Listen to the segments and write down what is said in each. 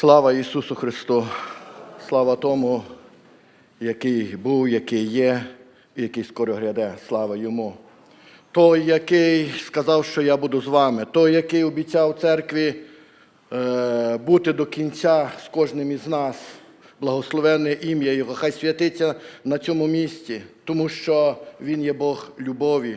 Слава Ісусу Христу! Слава тому, який був, який є, і який скоро гряде. Слава йому. Той, який сказав, що я буду з вами, той, який обіцяв церкві е, бути до кінця з кожним із нас. Благословенне ім'я Його, хай святиться на цьому місці, тому що Він є Бог любові,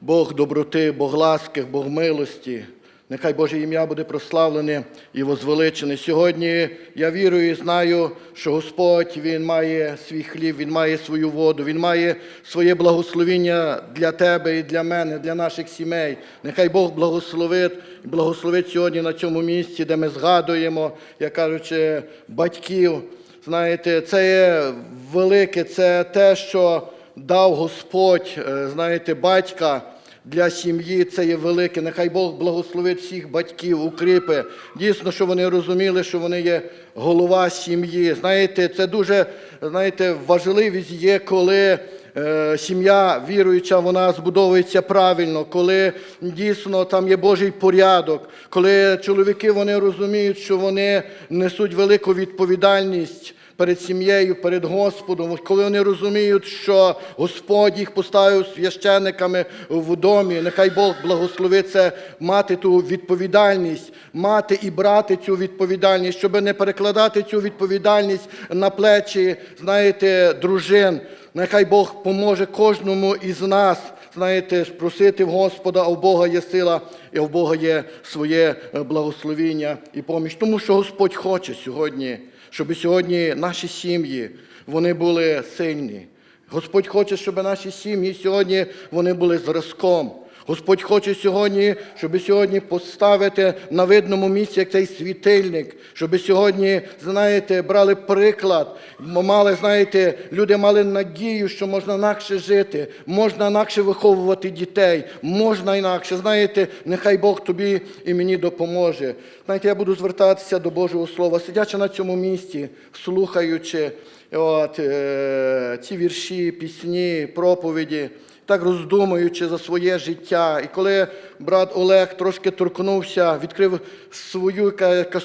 Бог доброти, Бог ласки, Бог милості. Нехай Боже ім'я буде прославлене і возвеличене. Сьогодні я вірую і знаю, що Господь Він має свій хліб, Він має свою воду, Він має своє благословіння для тебе і для мене, для наших сімей. Нехай Бог благословить благословить сьогодні на цьому місці, де ми згадуємо, як кажучи, батьків. Знаєте, це є велике, це те, що дав Господь, е, знаєте, батька для сім'ї це є велике. Нехай Бог благословить всіх батьків, укріпи. Дійсно, що вони розуміли, що вони є голова сім'ї. Знаєте, це дуже знаєте, важливість є, коли е, сім'я віруюча, вона збудовується правильно, коли дійсно там є Божий порядок, коли чоловіки вони розуміють, що вони несуть велику відповідальність перед сім'єю, перед Господом, коли вони розуміють, що Господь їх поставив священниками в домі, нехай Бог благословить це мати ту відповідальність, мати і брати цю відповідальність, щоб не перекладати цю відповідальність на плечі, знаєте, дружин. Нехай Бог поможе кожному із нас. Знаєте, просити в Господа, а в Бога є сила, і в Бога є своє е, благословіння і поміч. Тому що Господь хоче сьогодні, щоб сьогодні наші сім'ї вони були сильні. Господь хоче, щоб наші сім'ї сьогодні вони були зразком. Господь хоче сьогодні, щоб сьогодні поставити на видному місці як цей світильник, щоб сьогодні, знаєте, брали приклад, мали, знаєте, люди мали надію, що можна інакше жити, можна інакше виховувати дітей, можна інакше. Знаєте, нехай Бог тобі і мені допоможе. Знаєте, я буду звертатися до Божого Слова, сидячи на цьому місці, слухаючи от, е, ці вірші, пісні, проповіді так роздумуючи за своє життя. І коли брат Олег трошки торкнувся, відкрив свою яка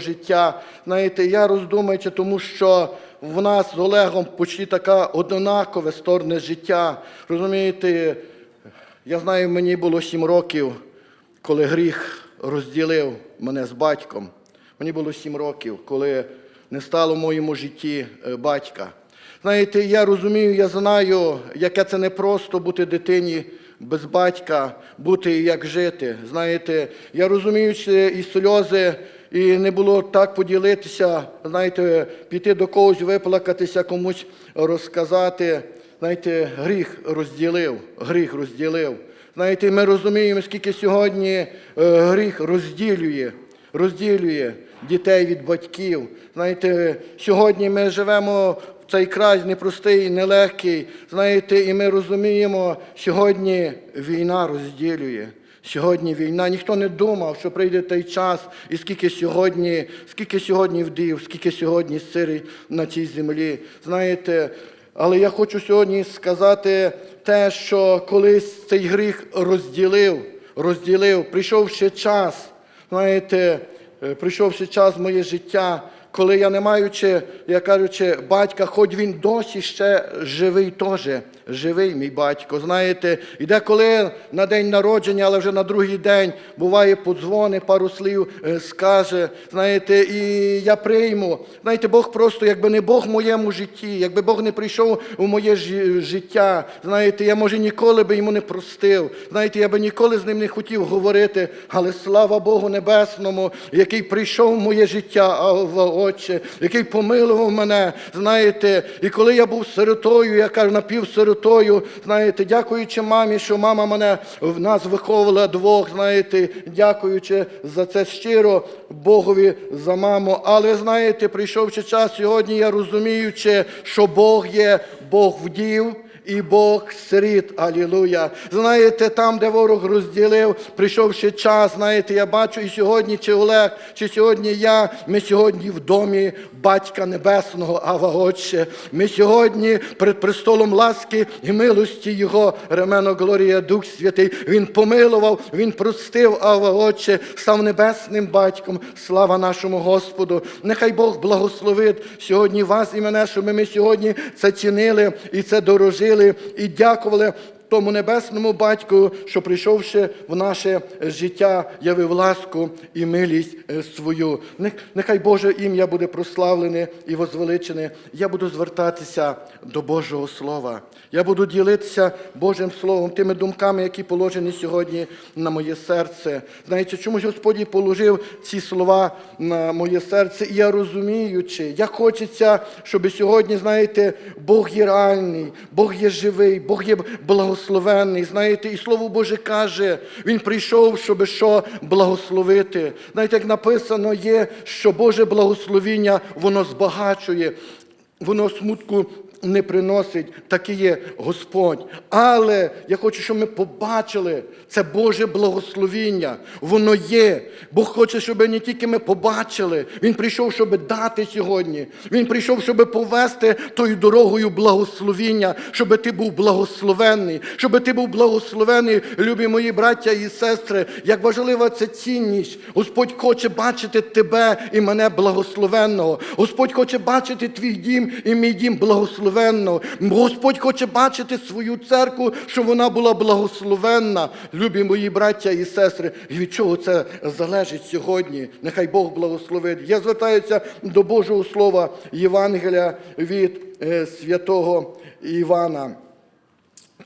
життя, знаєте, я роздумуючи, тому що в нас з Олегом почти така однакове сторони життя. Розумієте, я знаю, мені було сім років, коли гріх розділив мене з батьком. Мені було сім років, коли не стало в моєму житті е, батька. Знаєте, я розумію, я знаю, яке це не просто бути дитині без батька, бути і як жити. Знаєте, я розумію, що і сльози, і не було так поділитися, знаєте, піти до когось, виплакатися, комусь розказати. Знаєте, гріх розділив, гріх розділив. Знаєте, ми розуміємо, скільки сьогодні е, гріх розділює, розділює дітей від батьків. Знаєте, сьогодні ми живемо цей край непростий, нелегкий. Знаєте, і ми розуміємо, сьогодні війна розділює. Сьогодні війна. Ніхто не думав, що прийде той час, і скільки сьогодні, скільки сьогодні вдів, скільки сьогодні сирий на цій землі. Знаєте, але я хочу сьогодні сказати те, що колись цей гріх розділив, розділив, прийшов ще час, знаєте, е, прийшов ще час моє життя, коли я не маючи, як кажучи, батька, хоч він досі ще живий теж, живий мій батько. Знаєте, і деколи на день народження, але вже на другий день буває подзвони, пару слів е, скаже. Знаєте, і я прийму. Знаєте, Бог просто, якби не Бог в моєму житті, якби Бог не прийшов у моє життя. Знаєте, я може ніколи би йому не простив. Знаєте, я би ніколи з ним не хотів говорити, але слава Богу Небесному, який прийшов в моє життя, Отче, який помилував мене. Знаєте, і коли я був сиротою, я кажу, напівсиротою, знаєте, дякуючи мамі, що мама мене в нас виховувала двох, знаєте, дякуючи за це щиро Богові за маму. Але знаєте, прийшовши час сьогодні, я розуміючи, що Бог є Бог вдів. І Бог сиріт. Алілуя. Знаєте, там, де ворог розділив, прийшов ще час. Знаєте, я бачу і сьогодні, чи Олег, чи сьогодні я. Ми сьогодні в домі Батька Небесного, Ава Отче. Ми сьогодні перед престолом ласки і милості Його, Ремено Глорія, Дух Святий. Він помилував, Він простив, Ава Отче, став небесним батьком. Слава нашому Господу. Нехай Бог благословить сьогодні вас і мене, щоб ми сьогодні це чинили і це дорожили, і дякували. Тому небесному батьку, що прийшовши в наше життя, явив ласку і милість е, свою. Нехай Боже ім'я буде прославлене і возвеличене. Я буду звертатися до Божого Слова. Я буду ділитися Божим Словом, тими думками, які положені сьогодні на моє серце. Знаєте, чомусь Господь положив ці слова на моє серце, і я розуміючи, як хочеться, щоб сьогодні, знаєте, Бог є реальний, Бог є живий, Бог є благословенний. Знаєте, і Слово Боже каже, Він прийшов, щоб що благословити. Знаєте, як написано є, що Боже благословіння, воно збагачує, воно смутку не приносить, так і є Господь. Але я хочу, щоб ми побачили це Боже благословіння. Воно є. Бог хоче, щоб не тільки ми побачили. Він прийшов, щоб дати сьогодні. Він прийшов, щоб повести тою дорогою благословіння, щоб ти був благословенний, щоб ти був благословений, любі мої браття і сестри. Як важлива це цінність. Господь хоче бачити тебе і мене благословенного. Господь хоче бачити твій дім і мій дім благословенного. Господь хоче бачити свою церкву, щоб вона була благословенна. Любі мої браття і сестри. Від чого це залежить сьогодні? Нехай Бог благословить. Я звертаюся до Божого Слова Євангелія від е, святого Івана.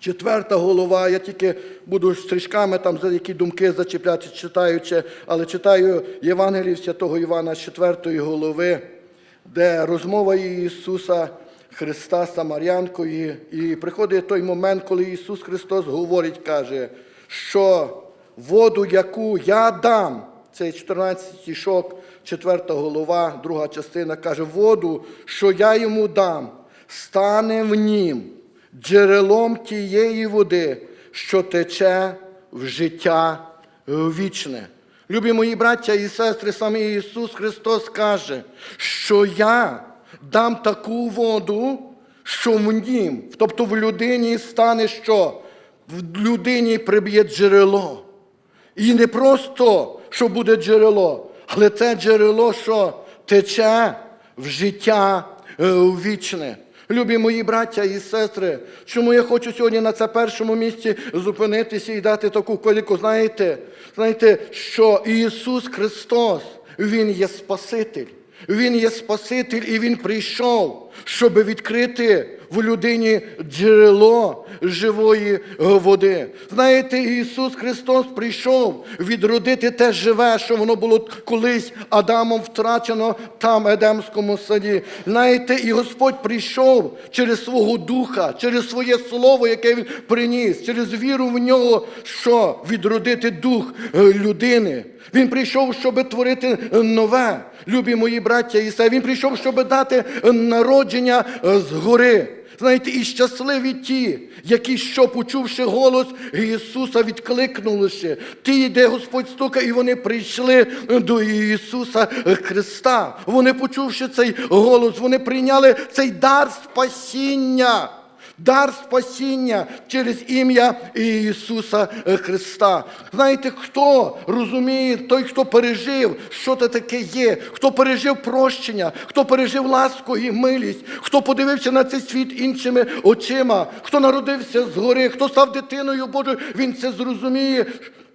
Четверта голова, я тільки буду стрічками там за які думки зачіпляти, читаючи, але читаю Євангелію святого Івана з четвертої голови, де розмова Ісуса Христа Самарянкою. І приходить той момент, коли Ісус Христос говорить, каже, що воду, яку я дам, це 14 шок, 4 голова, друга частина, каже, воду, що я йому дам, стане в нім джерелом тієї води, що тече в життя вічне. Любі мої браття і сестри, саме Ісус Христос каже, що я дам таку воду, що в нім, тобто в людині стане що? В людині приб'є джерело. І не просто, що буде джерело, але це джерело, що тече в життя е, вічне. Любі мої браття і сестри, чому я хочу сьогодні на це першому місці зупинитися і дати таку коліку? Знаєте, знаєте, що Ісус Христос, Він є Спаситель. Він є Спаситель і Він прийшов, щоб відкрити в людині джерело живої води. Знаєте, Ісус Христос прийшов відродити те живе, що воно було колись Адамом втрачено там, в Едемському саді. Знаєте, і Господь прийшов через свого духа, через своє слово, яке Він приніс, через віру в нього, що відродити дух е, людини. Він прийшов, щоб творити нове, любі мої браття і сестри. Він прийшов, щоб дати народження е, згори. Знаєте, і щасливі ті, які, що почувши голос Ісуса, відкликнулися. Ті, де Господь стукає, і вони прийшли до Ісуса Христа. Вони, почувши цей голос, вони прийняли цей дар спасіння. Дар спасіння через ім'я Ісуса Христа. Знаєте, хто розуміє, той, хто пережив, що це таке є, хто пережив прощення, хто пережив ласку і милість, хто подивився на цей світ іншими очима, хто народився згори, хто став дитиною Божою, він це зрозуміє.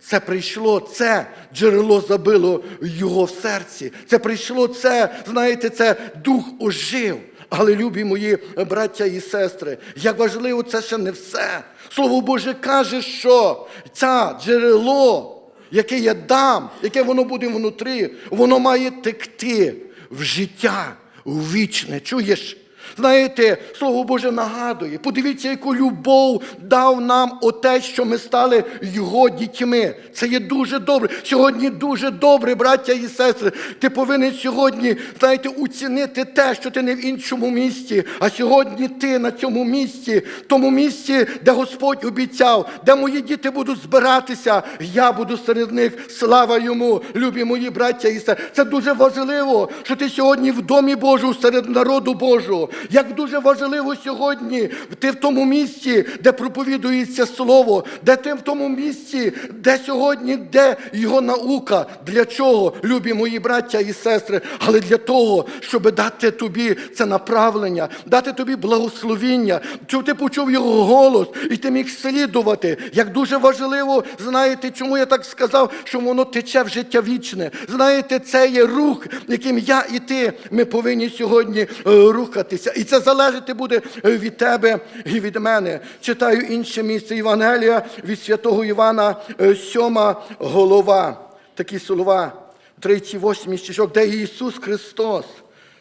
Це прийшло, це джерело забило його в серці. Це прийшло, це, знаєте, це дух ожив. Але, любі мої браття і сестри, як важливо, це ще не все. Слово Боже каже, що це джерело, яке я дам, яке воно буде внутрі, воно має текти в життя, в вічне. Чуєш? Знаєте, Слово Боже нагадує. Подивіться, яку любов дав нам Отець, що ми стали Його дітьми. Це є дуже добре. Сьогодні дуже добре, браття і сестри. Ти повинен сьогодні, знаєте, оцінити те, що ти не в іншому місці, а сьогодні ти на цьому місці, тому місці, де Господь обіцяв, де мої діти будуть збиратися, я буду серед них. Слава йому, любі мої браття і сестри. Це дуже важливо, що ти сьогодні в домі Божому, серед народу Божого. Як дуже важливо сьогодні ти в тому місці, де проповідується слово, де ти в тому місці, де сьогодні де його наука. Для чого, любі мої браття і сестри? Але для того, щоб дати тобі це направлення, дати тобі благословіння, щоб ти почув його голос і ти міг слідувати. Як дуже важливо, знаєте, чому я так сказав, що воно тече в життя вічне. Знаєте, це є рух, яким я і ти ми повинні сьогодні е, рухатися. І це залежати буде е, від тебе і від мене. Читаю інше місце Євангелія від святого Івана, е, сьома голова. Такі слова, 38 стишок, де Ісус Христос.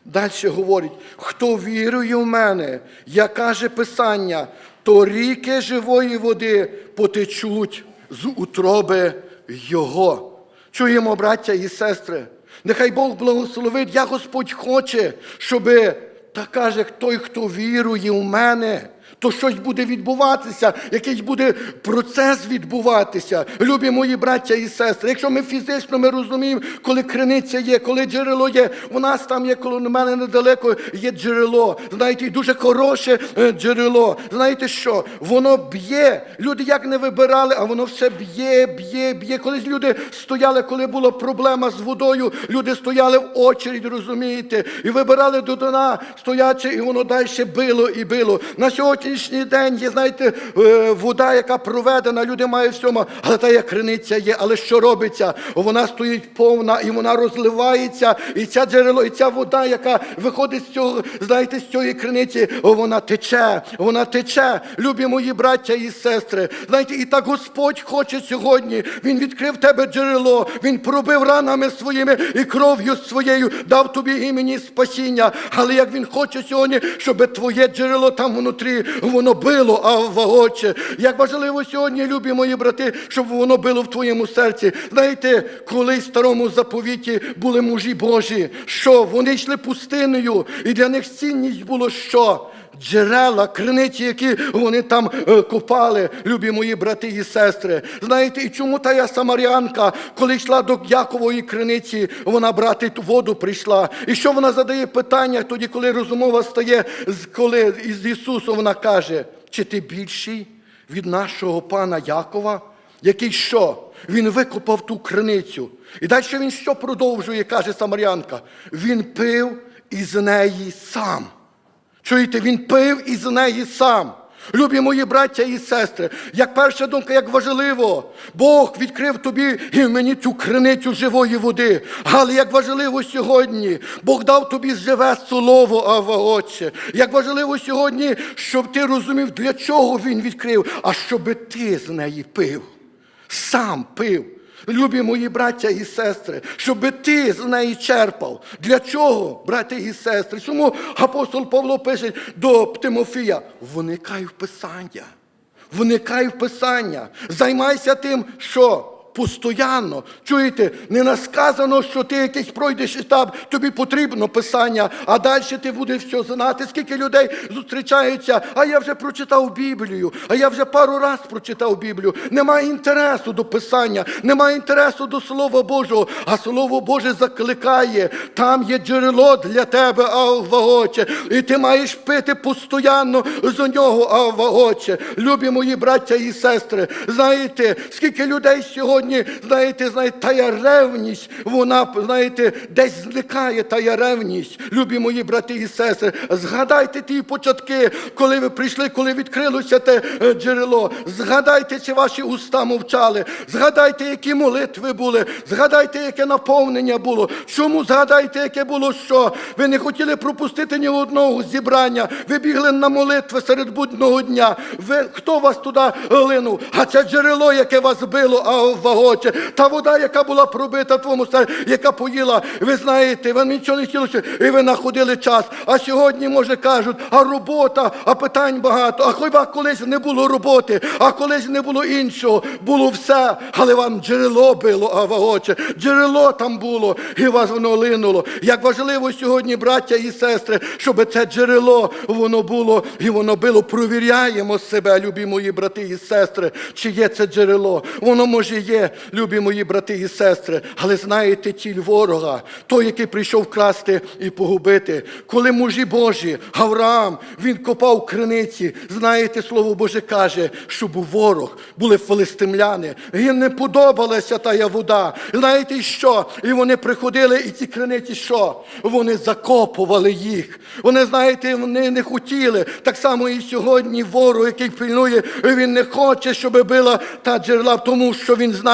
Далі говорить, хто вірує в мене, як каже Писання, то ріки живої води потечуть з утроби Його. Чуємо, браття і сестри. Нехай Бог благословить, я Господь хоче, щоби, та каже, той, хто вірує в мене, то щось буде відбуватися, якийсь буде процес відбуватися. Любі мої браття і сестри. Якщо ми фізично ми розуміємо, коли криниця є, коли джерело є, у нас там є коло мене недалеко є джерело. Знаєте, і дуже хороше е, джерело. Знаєте що? Воно б'є. Люди як не вибирали, а воно все б'є, б'є, б'є. Колись люди стояли, коли була проблема з водою, люди стояли в очередь, розумієте, і вибирали до дна, стоячи, і воно далі било і било. На сьогоднішній день є, знаєте, е, вода, яка проведена, люди мають всьому, але та як криниця є. Але що робиться? Вона стоїть повна і вона розливається. І ця джерело, і ця вода, яка виходить з цього, знаєте, з цієї криниці, вона тече, вона тече. Любі мої браття і сестри. Знаєте, і так Господь хоче сьогодні. Він відкрив тебе джерело, Він пробив ранами своїми і кров'ю своєю дав тобі імені спасіння. Але як він хоче сьогодні, щоб твоє джерело там внутрі воно било, а вагоче. Як важливо сьогодні, любі мої брати, щоб воно било в твоєму серці. Знаєте, коли в старому заповіті були мужі Божі, що вони йшли пустиною, і для них цінність було що? Джерела, криниці, які вони там е, копали, любі мої брати і сестри. Знаєте, і чому та я самарянка, коли йшла до Якової криниці, вона брати ту воду прийшла. І що вона задає питання тоді, коли розмова стає, коли із Ісусом вона каже, чи ти більший від нашого пана Якова? Який що? Він викопав ту криницю. І далі він що продовжує, каже Самарянка. Він пив із неї сам. Чуєте, він пив із неї сам. Любі мої браття і сестри, як перша думка, як важливо, Бог відкрив тобі і мені цю криницю живої води. Але як важливо сьогодні, Бог дав тобі живе слово, Ава Отче. Як важливо сьогодні, щоб ти розумів, для чого він відкрив, а щоби ти з неї пив. Сам пив. Любі мої браття і сестри, щоб ти з неї черпав. Для чого, браття і сестри? Чому апостол Павло пише до Тимофія? Вникай в Писання. Вникай в Писання. Займайся тим, що постоянно. Чуєте, не насказано, що ти якийсь пройдеш етап, тобі потрібно писання, а далі ти будеш все знати. Скільки людей зустрічаються, а я вже прочитав Біблію, а я вже пару раз прочитав Біблію. Немає інтересу до писання, немає інтересу до Слова Божого, а Слово Боже закликає. Там є джерело для тебе, Аввагоче, і ти маєш пити постоянно з нього, Аввагоче. Любі мої браття і сестри, знаєте, скільки людей сьогодні, знаєте, знаєте, тая ревність, вона, знаєте, десь зникає тая ревність. Любі мої брати і сестри, згадайте ті початки, коли ви прийшли, коли відкрилося те е, джерело. Згадайте, чи ваші уста мовчали. Згадайте, які молитви були. Згадайте, яке наповнення було. Чому згадайте, яке було що? Ви не хотіли пропустити ні одного зібрання. Ви бігли на молитви серед будного дня. Ви, хто вас туди линув? А це джерело, яке вас било, а Отче. Та вода, яка була пробита в твоєму серці, яка поїла, ви знаєте, вам нічого не хотілося, і ви знаходили час. А сьогодні, може, кажуть, а робота, а питань багато, а хіба колись не було роботи, а колись не було іншого, було все, але вам джерело було, Ава Отче, джерело там було, і вас воно линуло. Як важливо сьогодні, браття і сестри, щоб це джерело воно було і воно було. Провіряємо себе, любі мої брати і сестри, чи є це джерело. Воно може є, любі мої брати і сестри, але знаєте, тіль ворога, той, який прийшов красти і погубити. Коли мужі Божі, Авраам, він копав криниці, знаєте, слово Боже каже, що був ворог, були филистимляни. Їм не подобалася тая вода. Знаєте що? І вони приходили, і ці криниці що? Вони закопували їх. Вони, знаєте, вони не хотіли. Так само і сьогодні ворог, який пильнує, він не хоче, щоб була та джерела, тому що він знає,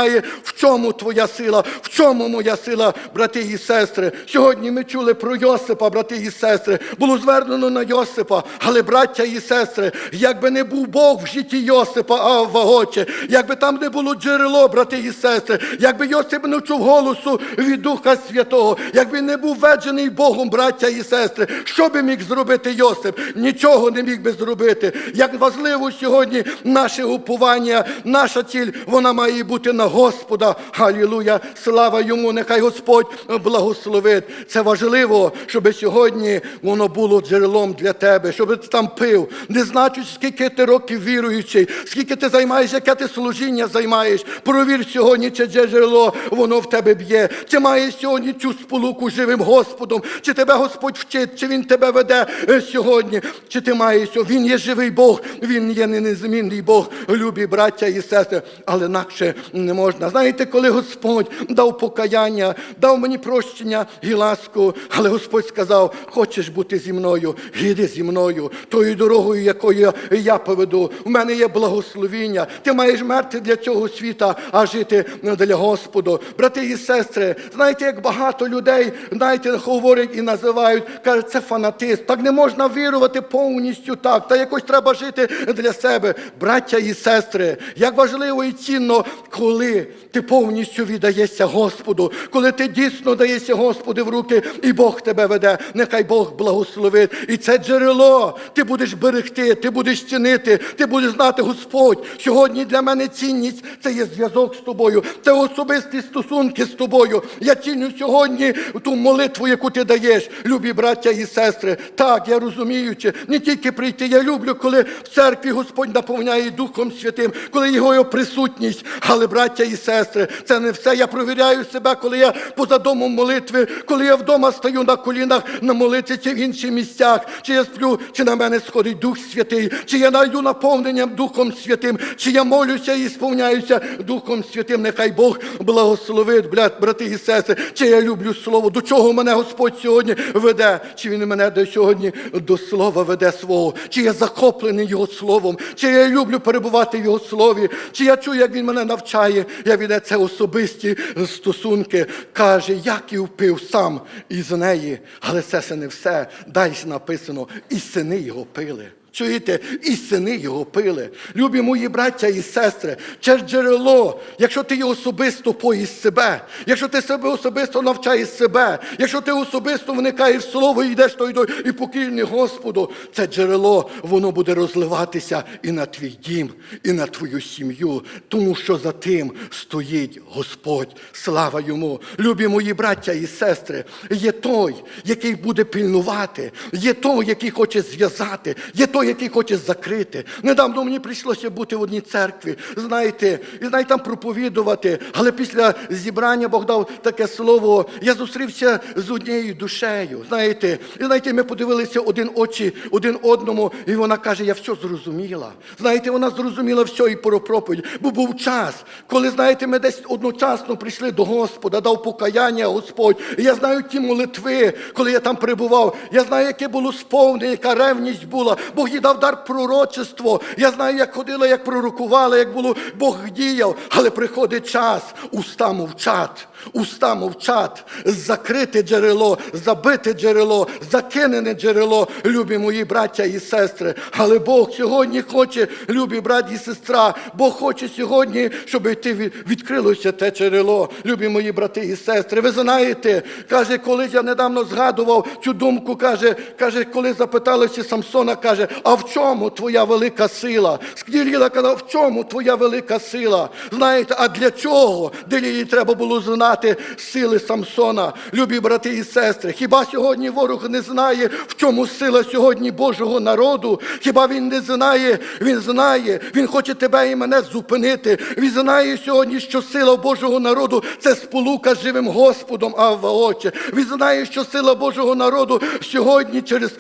в чому твоя сила, в чому моя сила, брати і сестри. Сьогодні ми чули про Йосипа, брати і сестри. Було звернено на Йосипа, але браття і сестри, якби не був Бог в житті Йосипа, а в Вагоче, якби там не було джерело, брати і сестри, якби Йосип не чув голосу від Духа Святого, якби не був ведений Богом, браття і сестри, що би міг зробити Йосип? Нічого не міг би зробити. Як важливо сьогодні наше уповання, наша ціль, вона має бути на Господа. Халілуя! Слава йому! Нехай Господь благословить. Це важливо, щоб сьогодні воно було джерелом для тебе, щоб ти там пив. Не значить, скільки ти років віруючий, скільки ти займаєш, яке ти служіння займаєш. Провір сьогодні, чи джерело воно в тебе б'є, чи маєш сьогодні цю сполуку живим Господом, чи тебе Господь вчить, чи Він тебе веде е, сьогодні, чи ти маєш, він є живий Бог, він є незмінний Бог, любі браття і сестри, але інакше не можна. Знаєте, коли Господь дав покаяння, дав мені прощення і ласку, але Господь сказав: хочеш бути зі мною, іди зі мною, тою дорогою, якою я поведу. У мене є благословіння. Ти маєш мерти для цього світа, а жити для Господу. Брати і сестри, знаєте, як багато людей, знаєте, говорять і називають, кажуть, це фанатизм. Так не можна вірувати повністю так. Та якось треба жити для себе. Браття і сестри, як важливо і цінно, коли ти повністю віддаєшся Господу, коли ти дійсно даєшся Господу в руки, і Бог тебе веде. Нехай Бог благословить. І це джерело ти будеш берегти, ти будеш цінити, ти будеш знати Господь. Сьогодні для мене цінність це є зв'язок з тобою, це особисті стосунки з тобою. Я ціню сьогодні ту молитву, яку ти даєш, любі браття і сестри. Так, я розуміючи, не тільки прийти. Я люблю, коли в церкві Господь наповняє Духом Святим, коли його присутність. Але, браття і сестри, це не все. Я провіряю себе, коли я поза домом молитви, коли я вдома стою на колінах на молитві чи в інших місцях, чи я сплю, чи на мене сходить Дух Святий, чи я найду наповненням Духом Святим, чи я молюся і сповняюся Духом Святим. Нехай Бог благословить, блядь, брати і сестри, чи я люблю Слово, до чого мене Господь сьогодні веде, чи Він мене до сьогодні до слова веде свого, чи я захоплений Його Словом, чи я люблю перебувати в Його слові, чи я чую, як Він мене навчає, я веде це особисті стосунки. Каже, як і впив сам із неї, але це ще не все. Далі написано, і сини його пили. Чуєте, і сини його пили. Любі мої браття і сестри, ж джерело, якщо ти особисто поїсть себе, якщо ти себе особисто навчаєш себе, якщо ти особисто вникаєш в слово і йдеш то йдеш, і покірний Господу, це джерело, воно буде розливатися і на твій дім, і на твою сім'ю, тому що за тим стоїть Господь. Слава йому. Любі мої браття і сестри, є той, який буде пильнувати, є той, який хоче зв'язати, є той, який хоче закрити. Недавно мені прийшлося бути в одній церкві, знаєте, і знаєте, там проповідувати. Але після зібрання Бог дав таке слово. Я зустрівся з однією душею. Знаєте, і знаєте, ми подивилися один очі один одному, і вона каже: Я все зрозуміла. Знаєте, вона зрозуміла все і про проповідь. Бо був час, коли, знаєте, ми десь одночасно прийшли до Господа, дав покаяння Господь. І я знаю ті молитви, коли я там перебував. Я знаю, яке було сповнення, яка ревність була. Бог їй дав дар пророчество. Я знаю, як ходила, як пророкувала, як було Бог діяв. Але приходить час, уста мовчать. Уста мовчать, закрите джерело, забите джерело, закинене джерело, любі мої браття і сестри. Але Бог сьогодні хоче, любі брат і сестра, Бог хоче сьогодні, щоб ти відкрилося те джерело, любі мої брати і сестри. Ви знаєте, каже, коли я недавно згадував цю думку, каже, каже, коли запиталися Самсона, каже, а в чому твоя велика сила? Скділіла казав, в чому твоя велика сила? Знаєте, а для чого? Делії треба було знати сили Самсона, любі брати і сестри. Хіба сьогодні ворог не знає, в чому сила сьогодні Божого народу? Хіба він не знає? Він знає, він хоче тебе і мене зупинити. Він знає сьогодні, що сила Божого народу це сполука з живим Господом, Авва Отче. Він знає, що сила Божого народу сьогодні, через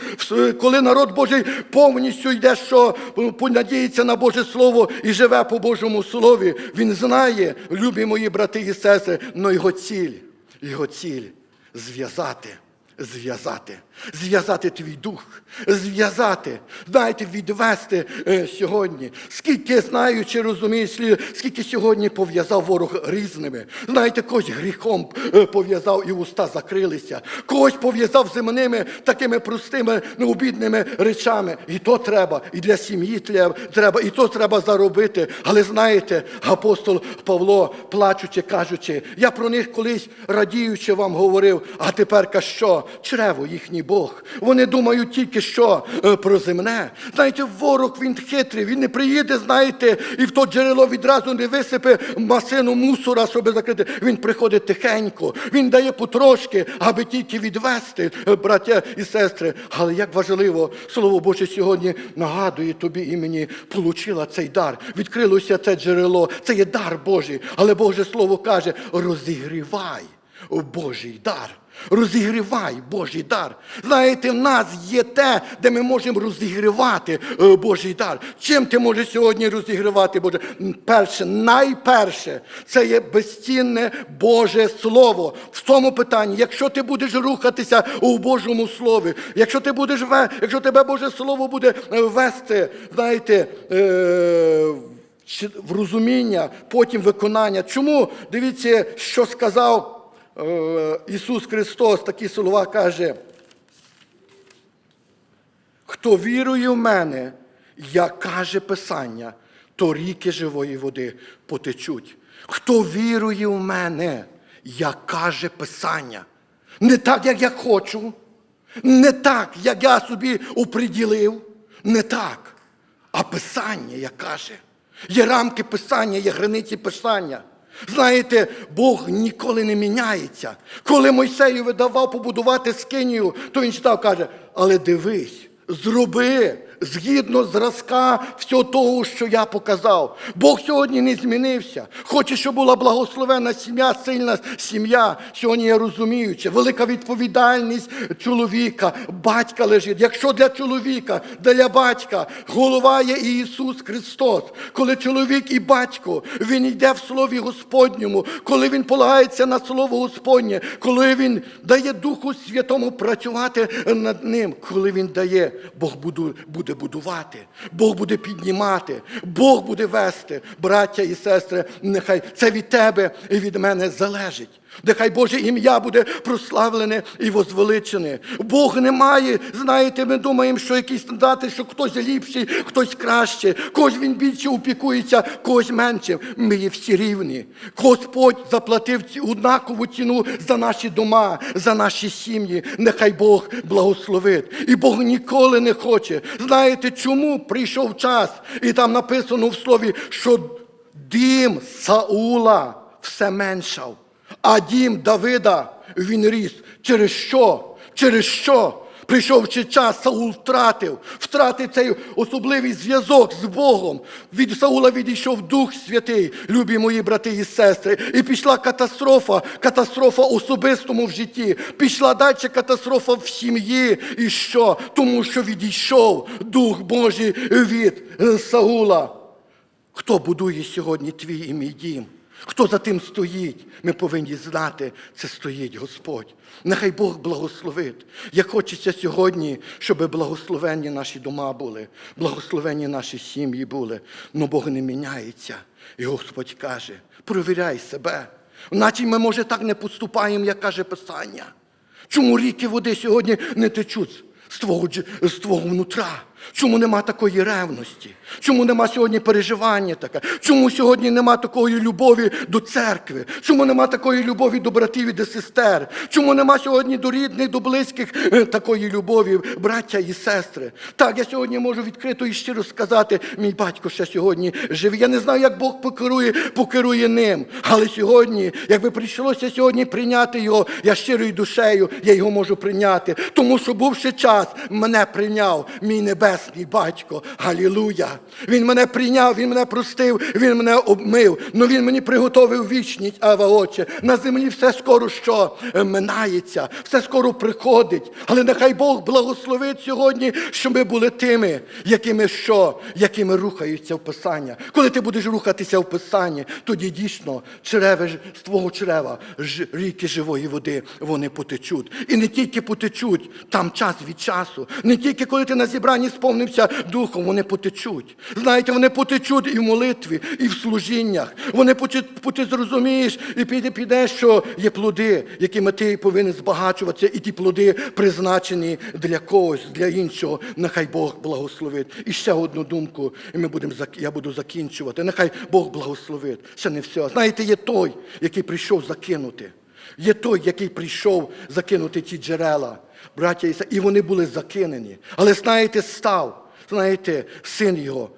коли народ Божий повністю йде, що понадіється на Боже Слово і живе по Божому Слові. Він знає, любі мої брати і сестри, но його ціль, його ціль зв'язати. Зв'язати, зв'язати твій дух, зв'язати, знаєте, відвести е, сьогодні. Скільки знаю чи розумію, слід- скільки сьогодні пов'язав ворог різними. Знаєте, когось гріхом е, пов'язав і уста закрилися, когось пов'язав земними такими простими, необідними речами. І то треба, і для сім'ї треба, і то треба заробити. Але знаєте, апостол Павло, плачучи, кажучи, я про них колись радіючи вам говорив, а тепер що? Чрево їхній Бог. Вони думають тільки що е, про земне. Знаєте, ворог він хитрий, він не приїде, знаєте, і в то джерело відразу не висипе масину мусора, щоб закрити. Він приходить тихенько, він дає потрошки, аби тільки відвести, е, браття і сестри. Але як важливо, Слово Боже сьогодні нагадує тобі і мені, получила цей дар. Відкрилося це джерело. Це є дар Божий. Але Боже Слово каже: розігрівай Божий дар. Розігрівай Божий дар. Знаєте, в нас є те, де ми можемо розігрівати е, Божий дар. Чим ти можеш сьогодні розігрівати Боже? Перше, найперше, це є безцінне Боже Слово. В цьому питанні, якщо ти будеш рухатися у Божому Слові, якщо ти будеш якщо тебе Боже Слово буде е, вести, знаєте, е, в розуміння, потім виконання. Чому? Дивіться, що сказав Ісус Христос, такі слова каже. Хто вірує в мене, як каже Писання, то ріки живої води потечуть. Хто вірує в мене, як каже Писання, не так, як я хочу, не так, як я собі оприділив, не так, а Писання, як каже. Є рамки Писання, є границі Писання. Знаєте, Бог ніколи не міняється. Коли Мойсею видавав побудувати скинію, то він читав, каже, але дивись, зроби згідно зразка всього того, що я показав. Бог сьогодні не змінився. Хоче, щоб була благословена сім'я, сильна сім'я. Сьогодні я розуміючи, велика відповідальність чоловіка, батька лежить. Якщо для чоловіка, для батька голова є Ісус Христос, коли чоловік і батько, він йде в Слові Господньому, коли він полагається на Слово Господнє, коли він дає Духу Святому працювати над ним, коли він дає, Бог буду- буде будувати, Бог буде піднімати, Бог буде вести, браття і сестри, нехай це від тебе і від мене залежить. Нехай Боже ім'я буде прославлене і возвеличене. Бог не має, знаєте, ми думаємо, що якісь стандарти, що хтось ліпший, хтось краще, когось він більше опікується, когось менше. Ми є всі рівні. Господь заплатив однакову ціну за наші дома, за наші сім'ї. Нехай Бог благословить. І Бог ніколи не хоче. Знаєте, чому прийшов час? І там написано в слові, що дім Саула все меншав. А дім Давида він ріс. Через що? Через що? Прийшов ще час, Саул втратив, втратив цей особливий зв'язок з Богом. Від Саула відійшов Дух Святий, любі мої брати і сестри. І пішла катастрофа, катастрофа особистому в житті. Пішла далі катастрофа в сім'ї. І що? Тому що відійшов Дух Божий від Саула. Хто будує сьогодні твій і мій дім? Хто за тим стоїть? Ми повинні знати, це стоїть Господь. Нехай Бог благословить. Як хочеться сьогодні, щоб благословенні наші дома були, благословенні наші сім'ї були. Но Бог не міняється. І Господь каже: провіряй себе. Наче ми, може, так не поступаємо, як каже Писання. Чому ріки води сьогодні не течуть з твого, з твого внутра? Чому нема такої ревності? Чому нема сьогодні переживання таке? Чому сьогодні нема такої любові до церкви? Чому нема такої любові до братів і до сестер? Чому нема сьогодні до рідних, до близьких е, такої любові, браття і сестри? Так, я сьогодні можу відкрито і щиро сказати, мій батько ще сьогодні живий. Я не знаю, як Бог покерує, покерує ним. Але сьогодні, якби прийшлося сьогодні прийняти його, я щирою душею, я його можу прийняти. Тому що був ще час, мене прийняв мій небесний батько. Галілуя! Він мене прийняв, він мене простив, він мене обмив. Ну він мені приготовив вічність, ава отче. На землі все скоро що Е, минається, все скоро приходить. Але нехай Бог благословить сьогодні, щоб ми були тими, якими що, якими рухаються в Писання. Коли ти будеш рухатися в Писанні, тоді дійсно череве з твого чрева ріки живої води вони потечуть. І не тільки потечуть там час від часу, не тільки коли ти на зібранні сповнився духом, вони потечуть. Знаєте, вони потечуть і в молитві, і в служіннях. Вони потечуть, зрозумієш, і піде, піде, що є плоди, якими ти повинен збагачуватися, і ті плоди призначені для когось, для іншого. Нехай Бог благословить. І ще одну думку, і ми будемо я буду закінчувати. Нехай Бог благословить. Ще не все. Знаєте, є той, який прийшов закинути. Є той, який прийшов закинути ті джерела, браття і і вони були закинені. Але знаєте, став, знаєте, син його,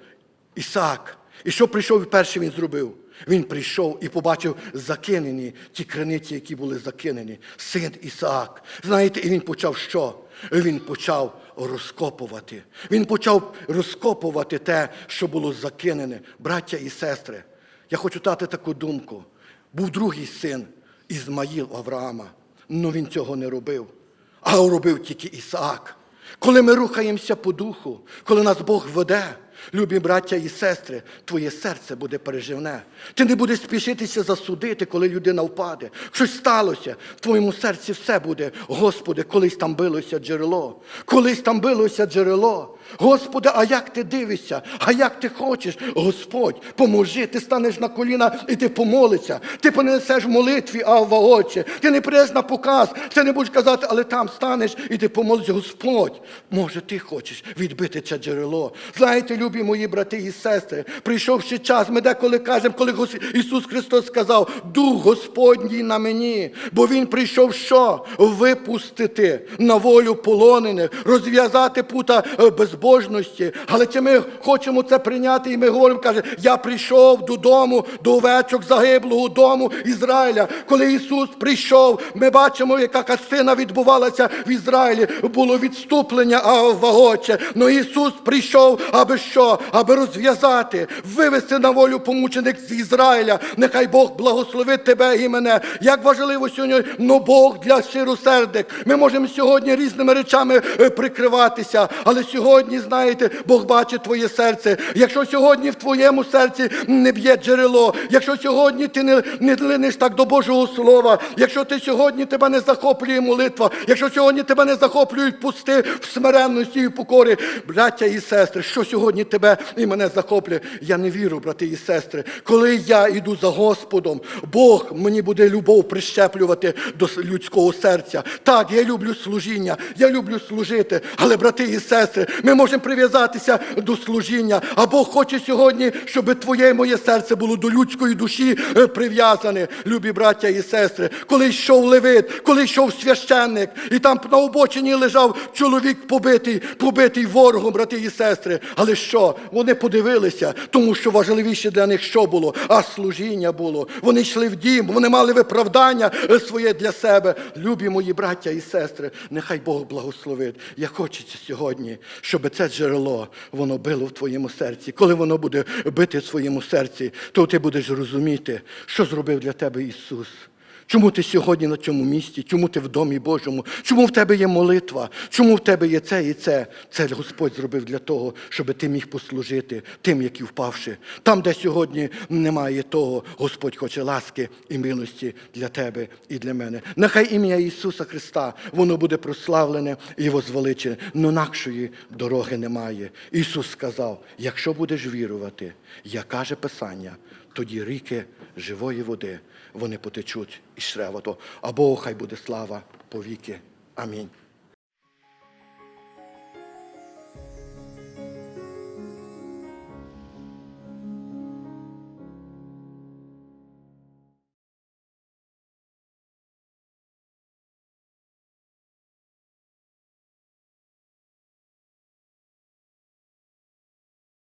Ісаак. І що прийшов і перше він зробив? Він прийшов і побачив закинені ті криниці, які були закинені. Син Ісаак. Знаєте, і він почав що? Він почав розкопувати. Він почав розкопувати те, що було закинене. Браття і сестри. Я хочу дати таку думку. Був другий син Ізмаїл Авраама. Ну він цього не робив, а робив тільки Ісаак. Коли ми рухаємося по духу, коли нас Бог веде, любі браття і сестри, твоє серце буде переживне. Ти не будеш спішитися засудити, коли людина впаде. Щось сталося, в твоєму серці все буде. Господи, колись там билося джерело, колись там билося джерело. Господи, а як ти дивишся? А як ти хочеш? Господь, поможи, ти станеш на коліна і ти помолишся. Ти понесеш в молитві, Авва Отче. Ти не прийдеш на показ, ти не будеш казати, але там станеш і ти помолишся, Господь. Може, ти хочеш відбити це джерело. Знаєте, любі мої брати і сестри, прийшов ще час, ми деколи кажемо, коли Ісус Христос сказав, Дух Господній на мені, бо Він прийшов що? Випустити на волю полонених, розв'язати пута е, безбожності. Але чи ми хочемо це прийняти, і ми говоримо, каже, я прийшов додому, до овечок загиблого дому Ізраїля. Коли Ісус прийшов, ми бачимо, яка картина відбувалася в Ізраїлі. Було відступлення Аввагоче. Но Ісус прийшов, аби що? Аби розв'язати, вивести на волю помучених з Ізраїля. Нехай Бог благословить тебе і мене. Як важливо сьогодні, но Бог для щиросердих. Ми можемо сьогодні різними речами е, прикриватися, але сьогодні, знаєте, Бог бачить твоє серце. Якщо сьогодні в твоєму серці не б'є джерело, якщо сьогодні ти не, не линеш так до Божого Слова, якщо ти сьогодні тебе не захоплює молитва, якщо сьогодні тебе не захоплюють пусти в смиренності і покорі, браття і сестри, що сьогодні тебе і мене захоплює? Я не вірю, брати і сестри. Коли я йду за Господом, Бог мені буде любов прищеплювати до людського серця. Так, я люблю служіння, я люблю служити, але брати і сестри, ми можемо прив'язатися до служіння. А Бог хоче сьогодні, щоб твоє і моє серце було до людської душі е, прив'язане, любі браття і сестри. Коли йшов левит, коли йшов священник, і там на обочині лежав чоловік побитий, побитий ворогом, брати і сестри. Але що? Вони подивилися, тому що важливіше для них що було? А служіння було. Вони йшли в дім, вони мали виправдання е, своє для себе. Любі мої браття і сестри, нехай Бог благословить. Я хочеться сьогодні, щоб це джерело воно било в твоєму серці. Коли воно буде бити в своєму серці, то ти будеш розуміти, що зробив для тебе Ісус. Чому ти сьогодні на цьому місці? Чому ти в домі Божому? Чому в тебе є молитва? Чому в тебе є це і це? Це Господь зробив для того, щоб ти міг послужити тим, які впавши. Там, де сьогодні немає того, Господь хоче ласки і милості для тебе і для мене. Нехай ім'я Ісуса Христа воно буде прославлене і возвеличене. Но інакшої дороги немає. Ісус сказав: якщо будеш вірувати, як каже Писання, тоді ріки живої води вони потечуть із шревоту. А Богу хай буде слава повіки. Амінь.